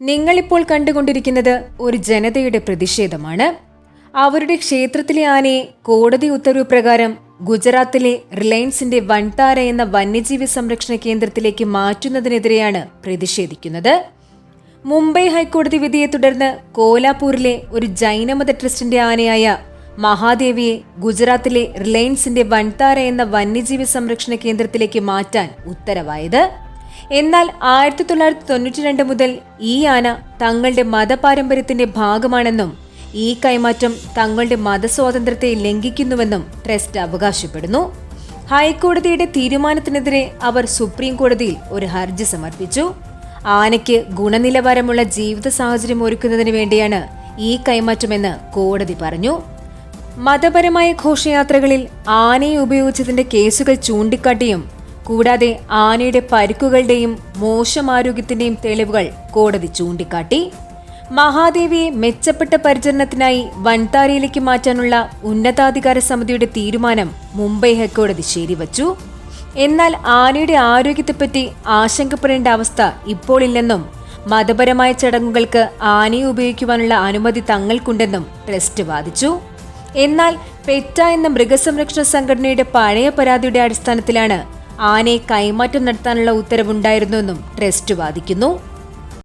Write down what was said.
നിങ്ങളിപ്പോൾ കണ്ടുകൊണ്ടിരിക്കുന്നത് ഒരു ജനതയുടെ പ്രതിഷേധമാണ്. അവരുടെ ക്ഷേത്രത്തിലെ ആനയെ കോടതി ഉത്തരവ് പ്രകാരം ഗുജറാത്തിലെ റിലയൻസിന്റെ വൻതാര എന്ന വന്യജീവി സംരക്ഷണ കേന്ദ്രത്തിലേക്ക് മാറ്റുന്നതിനെതിരെയാണ് പ്രതിഷേധിക്കുന്നത്. മുംബൈ ഹൈക്കോടതി വിധിയെ തുടർന്ന് കോലാപൂരിലെ ഒരു ജൈനമത ട്രസ്റ്റിന്റെ ആനയായ മഹാദേവിയെ ഗുജറാത്തിലെ റിലയൻസിന്റെ വൻതാര എന്ന വന്യജീവി സംരക്ഷണ കേന്ദ്രത്തിലേക്ക് മാറ്റാൻ ഉത്തരവായത്. എന്നാൽ ആയിരത്തി തൊള്ളായിരത്തി തൊണ്ണൂറ്റി രണ്ട് മുതൽ ഈ ആന തങ്ങളുടെ മതപാരമ്പര്യത്തിന്റെ ഭാഗമാണെന്നും ഈ കൈമാറ്റം തങ്ങളുടെ മതസ്വാതന്ത്ര്യത്തെ ലംഘിക്കുന്നുവെന്നും ട്രസ്റ്റ് അവകാശപ്പെടുന്നു. ഹൈക്കോടതിയുടെ തീരുമാനത്തിനെതിരെ അവർ സുപ്രീം കോടതിയിൽ ഒരു ഹർജി സമർപ്പിച്ചു. ആനയ്ക്ക് ഗുണനിലവാരമുള്ള ജീവിത സാഹചര്യം ഒരുക്കുന്നതിന് വേണ്ടിയാണ് ഈ കൈമാറ്റമെന്ന് കോടതി പറഞ്ഞു. മതപരമായ ഘോഷയാത്രകളിൽ ആനയെ ഉപയോഗിച്ചതിന്റെ കേസുകൾ ചൂണ്ടിക്കാട്ടിയും കൂടാതെ ആനയുടെ പരിക്കുകളുടെയും മോശം ആരോഗ്യത്തിന്റെയും തെളിവുകൾ കോടതി ചൂണ്ടിക്കാട്ടി. മഹാദേവിയെ മെച്ചപ്പെട്ട പരിചരണത്തിനായി വൻതാരയിലേക്ക് മാറ്റാനുള്ള ഉന്നതാധികാര സമിതിയുടെ തീരുമാനം മുംബൈ ഹൈക്കോടതി ശരിവച്ചു. എന്നാൽ ആനയുടെ ആരോഗ്യത്തെപ്പറ്റി ആശങ്കപ്പെടേണ്ട അവസ്ഥ ഇപ്പോൾ ഇല്ലെന്നും മതപരമായ ചടങ്ങുകൾക്ക് ആനയെ ഉപയോഗിക്കുവാനുള്ള അനുമതി തങ്ങൾക്കുണ്ടെന്നും ട്രസ്റ്റ് വാദിച്ചു. എന്നാൽ പെറ്റ എന്ന മൃഗസംരക്ഷണ സംഘടനയുടെ പഴയ പരാതിയുടെ അടിസ്ഥാനത്തിലാണ് ആനയെ കൈമാറ്റം നടത്താനുള്ള ഉത്തരവുണ്ടായിരുന്നുവെന്നും ട്രസ്റ്റ് വാദിക്കുന്നു.